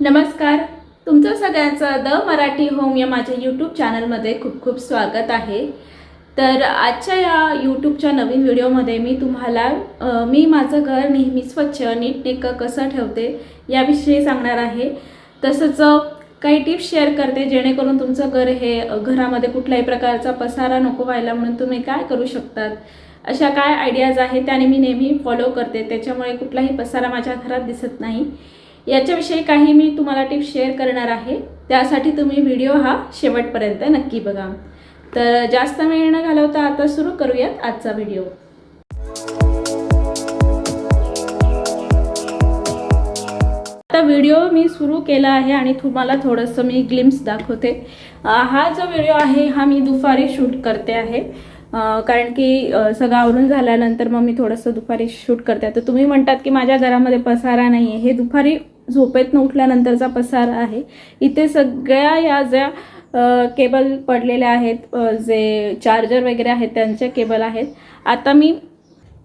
नमस्कार. तुमचं सगळ्यांचं द मराठी होम या माझ्या यूट्यूब चॅनलमध्ये खूप खूप स्वागत आहे. तर आजच्या या यूट्यूबच्या नवीन व्हिडिओमध्ये मी तुम्हाला मी माझं घर नेहमी स्वच्छ नीटनेटकं कसं ठेवते याविषयी सांगणार आहे. तसंच काही टिप्स शेअर करते जेणेकरून तुमचं घर हे घरामध्ये कुठल्याही प्रकारचा पसारा नको व्हायला म्हणून तुम्ही काय करू शकतात? अशा काय आयडियाज आहेत त्याने मी नेहमी फॉलो करते. त्याच्यामुळे कुठलाही पसारा माझ्या घरात दिसत नाही. याच्याविषयी काही मी तुम्हाला टिप्स शेअर करणार आहे. त्यासाठी तुम्ही व्हिडिओ हा शेवटपर्यंत नक्की बघा. तर जास्त वेळ न घालवता आता सुरू करूयात आजचा व्हिडिओ आता व्हिडिओ मी सुरू केला आहे आणि तुम्हाला थोडंसं मी ग्लिम्स दाखवते. हा जो व्हिडिओ आहे हा मी दुपारी शूट करते आहे. कारण की सगळं आवरून झाल्यानंतर मग मी थोडंसं दुपारी शूट करते. तर तुम्ही म्हणतात की माझ्या घरामध्ये पसारा नाही आहे हे दुपारी झोपेतनं उठल्यानंतरचा पसारा आहे. इथे सगळ्या या ज्या केबल पडलेल्या आहेत जे चार्जर वगैरे आहेत त्यांचे केबल आहेत. आता मी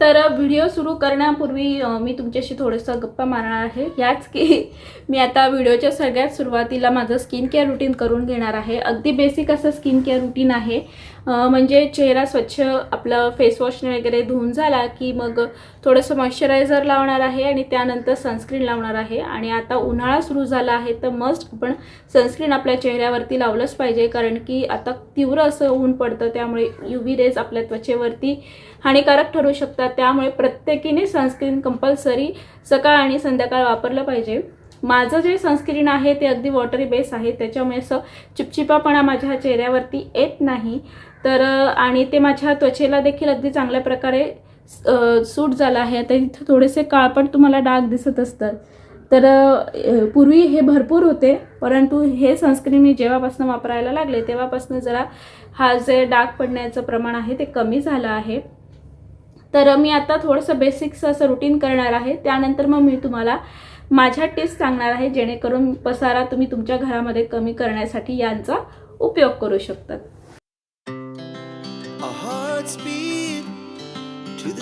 तर व्हिडिओ सुरू करण्यापूर्वी मी तुमच्याशी थोडंसं गप्पा मारणार आहे. याच की मी आता व्हिडिओच्या सगळ्यात सुरुवातीला माझं स्किन केअर रुटीन करून घेणार आहे. अगदी बेसिक असं स्किन केअर रुटीन आहे. म्हणजे चेहरा स्वच्छ आपलं फेसवॉशने वगैरे धुवून झाला की मग थोडंसं मॉइश्चरायझर लावणार आहे आणि त्यानंतर सनस्क्रीन लावणार आहे. आणि आता उन्हाळा सुरू झाला आहे तर मस्ट आपण सनस्क्रीन आपल्या चेहऱ्यावरती लावलंच पाहिजे. कारण की आता तीव्र असं ऊन पडतं त्यामुळे यू व्ही रेज आपल्या त्वचेवरती हानिकारक ठरू शकतात. त्यामुळे प्रत्येकीने सनस्क्रीन कंपल्सरी सकाळ आणि संध्याकाळ वापरलं पाहिजे. माझं जे सनस्क्रीन आहे ते अगदी वॉटरी बेस आहे. त्याच्यामुळे असं चिपचिपापणा माझ्या चेहऱ्यावरती येत नाही. तर आणि ते माझ्या त्वचेला देखील अगदी चांगल्या प्रकारे सूट झालं आहे. आता इथं थोडेसे काळपट तुम्हाला डाग दिसत असतात. तर पूर्वी हे भरपूर होते परंतु हे सनस्क्रीन मी जेव्हापासून वापरायला लागले तेव्हापासून जरा हा जे डाग पडण्याचं प्रमाण आहे ते कमी झालं आहे. तर मी आता थोडंसं बेसिक्स असं रुटीन करणार आहे. त्यानंतर मग मी तुम्हाला माझ्या टिप्स सांगणार आहे जेणेकरून पसारा तुम्ही तुमच्या घरामध्ये कमी करण्यासाठी यांचा उपयोग करू शकतात.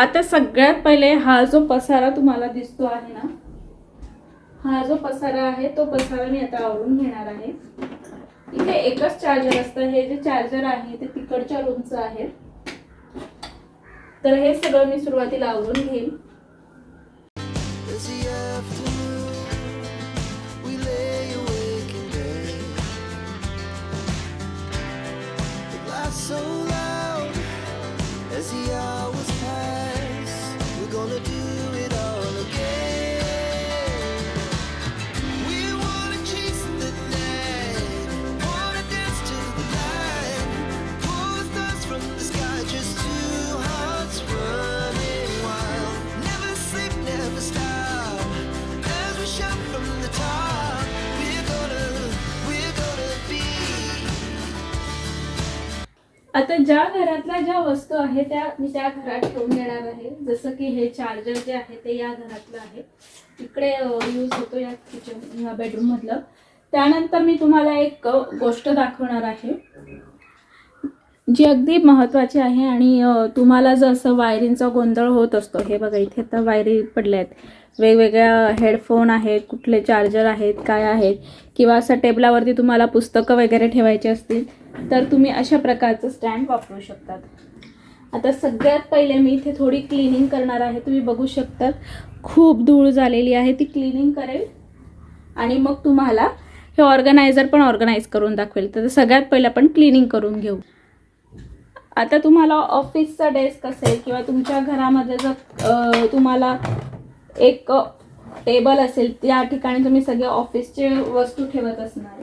आता सगळ्यात पहिले हा जो पसारा तुम्हाला दिसतो आहे ना हा जो पसारा आहे तो पसारा मी आता आवरून घेणार आहे. इथे एकच चार्जर असतं. हे जे चार्जर आहे ते तिकडच्या रूमचं आहे. तर हे सगळं मी सुरुवातीला आवरून घेईन. As आता ज्या घरातल्या ज्या वस्तू आहे त्या मी त्या घरात ठेवून देणार आहे. जसं की हे चार्जर जे आहे ते या घरातलं आहे. इकडे यूज होतो या किचन या बेडरूम मधलं. त्यानंतर मी तुम्हाला एक गोष्ट दाखवणार आहे. जी अगदी महत्त्वाची आहे आणि तुम्हाला जर असं वायरिंगचा गोंधळ होत असतो हे बघा इथे आता वायरी पडल्या आहेत वेगवेगळ्या हेडफोन आहेत कुठले चार्जर आहेत काय आहेत किंवा असं टेबलावरती तुम्हाला पुस्तकं वगैरे ठेवायची असतील तर तुम्ही अशा प्रकारचं स्टँड वापरू शकतात. आता सगळ्यात पहिले मी इथे थोडी क्लिनिंग करणार आहे. तुम्ही बघू शकतात खूप धूळ झालेली आहे. ती क्लिनिंग करेल आणि मग तुम्हाला हे ऑर्गनायझर पण ऑर्गनाईज करून दाखवेल. तर सगळ्यात पहिलं आपण क्लिनिंग करून घेऊ. आता तुम्हाला ऑफिसचा डेस्क असेल किंवा तुमच्या घरामध्ये जर तुम्हाला एक टेबल असेल त्या ठिकाणी तुम्ही सगळे ऑफिसचे वस्तू ठेवत असणार.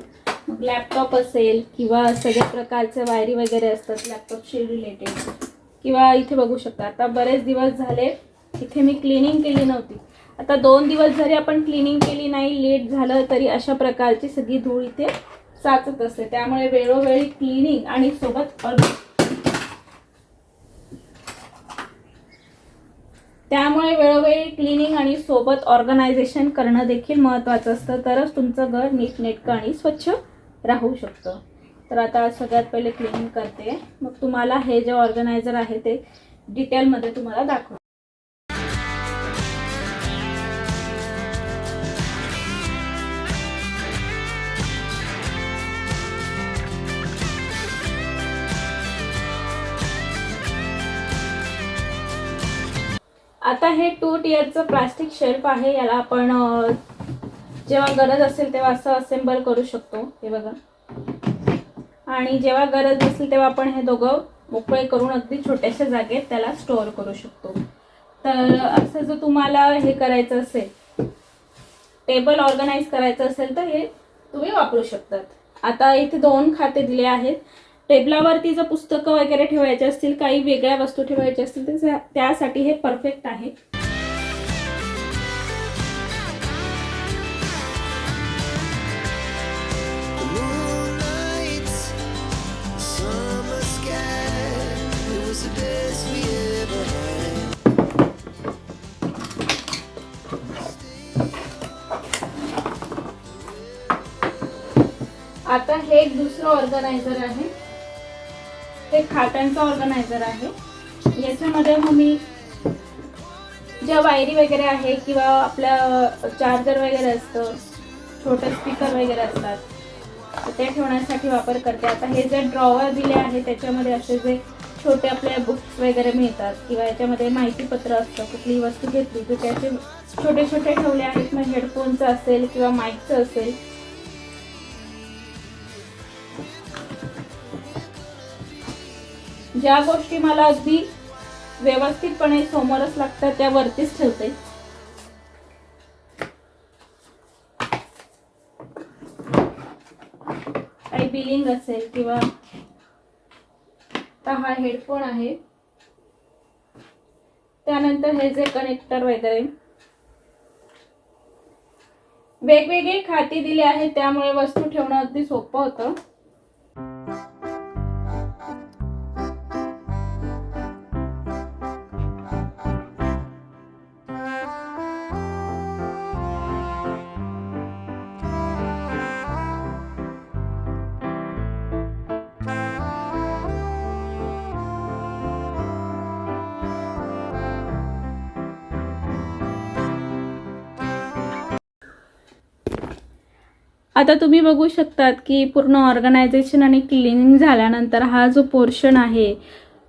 लॅपटॉप असेल किंवा सगळ्या प्रकारचे वायरी वगैरे असतात लॅपटॉपशी रिलेटेड किंवा इथे बघू शकता आता बरेच दिवस झाले इथे मी क्लिनिंग केली नव्हती. आता दोन दिवस जरी आपण क्लिनिंग केली नाही लेट झालं तरी अशा प्रकारची सगळी धूळ इथे साचत असते. त्यामुळे वेळोवेळी क्लिनिंग आणि सोबत त्यामुळे वेळोवेळी क्लिनिंग आणि सोबत ऑर्गनायझेशन करणं देखील महत्त्वाचं असतं. तरच तुमचं घर नीटनेटकं आणि स्वच्छ राहू शकतं. तर आता सगळ्यात पहिले क्लीन करते. मग तुम्हाला हे जे ऑर्गनायझर आहे ते डिटेलमध्ये तुम्हाला दाखव आता हे टू टीयरचं प्लास्टिक शेल्फ आहे. याला आपण जेव्हा गरज असेल तेव्हा असं असेंबल करू शकतो. हे बघा. आणि जेव्हा गरज असेल तेव्हा आपण हे दोघं मोकळे करून अगदी छोट्याशा जागेत त्याला स्टोअर करू शकतो. तर असं जर तुम्हाला हे करायचं असेल टेबल ऑर्गनाईज करायचं असेल तर हे तुम्ही वापरू शकतात. आता इथे दोन खाते दिले आहेत. टेबलावरती जर पुस्तकं वगैरे ठेवायचे असतील काही वेगळ्या वस्तू ठेवायच्या असतील तर त्यासाठी हे परफेक्ट आहे. आता हे एक दुसरं ऑर्गनायझर आहे. हे खाटांचं ऑर्गनायझर आहे. याच्यामध्ये मग मी ज्या वायरी वगैरे आहे किंवा आपल्या चार्जर वगैरे असतं छोटं स्पीकर वगैरे असतात ते ठेवण्यासाठी वापर करते. आता हे जे ड्रॉवर दिले आहे त्याच्यामध्ये असे जे छोटे आपले बुक्स वगैरे मिळतात किंवा याच्यामध्ये माहितीपत्र असतं कुठली वस्तू घेतली तर त्याचे छोटे छोटे ठेवले आहेत. मग हेडफोनचं असेल किंवा माईकचं असेल. ज्या गोष्टी मला अगदी व्यवस्थितपणे समोरच लागतात त्या वरतीच ठेवते. काही बिलिंग असेल किंवा तर हा हेडफोन आहे. त्यानंतर हे जे कनेक्टर वगैरे. वेगवेगळी खाती दिली आहेत त्यामुळे वस्तू ठेवणं अगदी सोपं होतं. आता तुम्ही बघू शकतात की पूर्ण ऑर्गनायझेशन आणि क्लिनिंग झाल्यानंतर हा जो पोर्शन आहे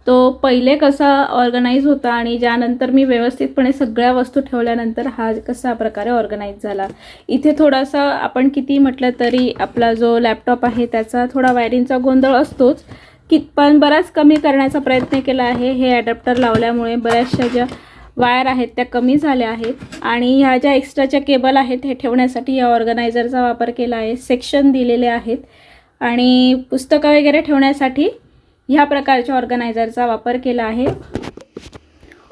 तो पहिले कसा ऑर्गनाईज होता आणि ज्यानंतर मी व्यवस्थितपणे सगळ्या वस्तू ठेवल्यानंतर हा कसा प्रकारे ऑर्गनाईज झाला. इथे थोडासा आपण किती म्हटलं तरी आपला जो लॅपटॉप आहे त्याचा थोडा वायरिंगचा गोंधळ असतोच की पण बराच कमी करण्याचा प्रयत्न केला आहे. हे ॲडॅप्टर लावल्यामुळे बऱ्याचशा ज्या वायर आहेत त्या कमी झाल्या आहेत. आणि ह्या ज्या एक्स्ट्राच्या केबल आहेत हे ठेवण्यासाठी या ऑर्गनायझरचा वापर केला आहे. सेक्शन दिलेले आहेत. आणि पुस्तकं वगैरे ठेवण्यासाठी ह्या प्रकारच्या ऑर्गनायझरचा वापर केला आहे.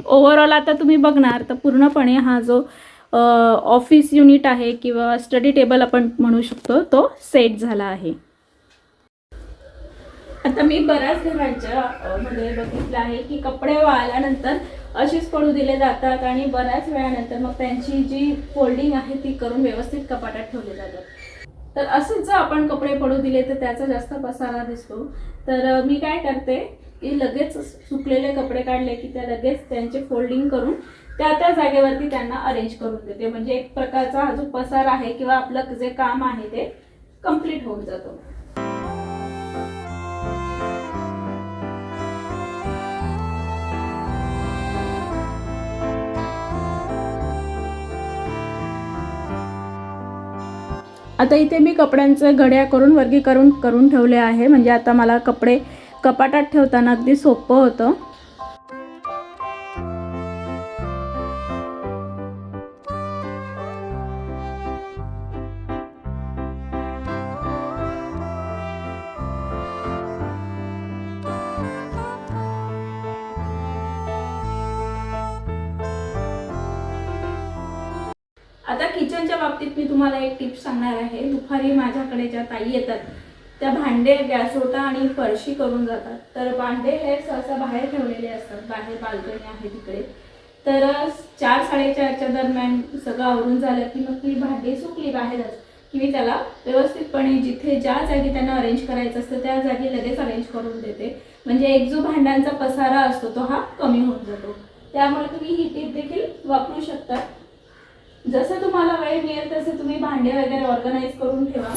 ओव्हरऑल आता तुम्ही बघणार तर पूर्णपणे हा जो ऑफिस युनिट आहे किंवा स्टडी टेबल आपण म्हणू शकतो तो सेट झाला आहे. आता मी बऱ्याच घरांच्या म्हणजे बघितलं आहे की कपडे वाळल्यानंतर असेच पडू दिले जातात आणि बऱ्याच वेळानंतर मग त्यांची जी फोल्डिंग आहे ती करून व्यवस्थित कपाटात ठेवले जातात. तर असंच जर आपण कपडे पडू दिले तर त्याचा जास्त पसारा दिसतो. तर मी काय करते की लगेच सुकलेले कपडे काढले की त्या लगेच त्यांचे फोल्डिंग करून त्या त्या जागेवरती त्यांना अरेंज करून देते. म्हणजे एक प्रकारचा हा जो पसार आहे किंवा आपलं जे काम आहे ते कंप्लीट होऊन जातं. आता इथे मी कपड्यांचं घड्या करून वर्गीकरण करून ठेवले आहे. म्हणजे आता मला कपडे कपाटात ठेवताना अगदी सोपं होतं. किचनच्या बाबतीत मी तुम्हाला एक टिप सांगणार आहे. दुपारी माझ्याकडे ज्या ताई येतात त्या भांडे गॅस होता आणि फरशी करून जातात. तर भांडे हे सहसा बाहेर ठेवलेले असतात. बाहेर बाल्कनी आहे तिकडे. तर चार साडेचारच्या दरम्यान सगळं आवरून झालं की मग ती भांडी सुकली बाहेरच की मी त्याला व्यवस्थितपणे जिथे ज्या जागी त्यांना अरेंज करायचं असतं त्या जागी लगेच अरेंज करून देते. म्हणजे एक जो भांड्यांचा पसारा असतो तो हा कमी होऊन जातो. त्यामुळे तुम्ही ही टीप देखील वापरू शकता. जसं तुम्हाला वेळ मिळेल तसे तुम्ही भांडे वगैरे ऑर्गनाईज करून ठेवा.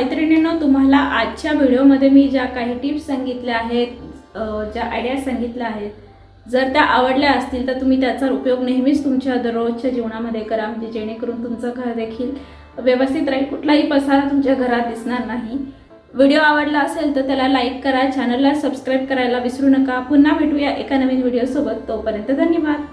मैत्रिणींनो तुम्हाला आजच्या व्हिडिओमध्ये मी ज्या काही टिप्स सांगितल्या आहेत ज्या आयडिया सांगितल्या आहेत जर त्या आवडल्या असतील तर तुम्ही त्याचा उपयोग नेहमीच तुमच्या दररोजच्या जीवनामध्ये करा म्हणजे जेणेकरून तुमचं घर देखील व्यवस्थित राहील. कुठलाही पसारा तुमच्या घरात दिसणार नाही. व्हिडिओ आवडला असेल तर त्याला लाईक करा चॅनलला सबस्क्राईब करायला विसरू नका. पुन्हा भेटूया एका नवीन व्हिडिओसोबत. तोपर्यंत धन्यवाद.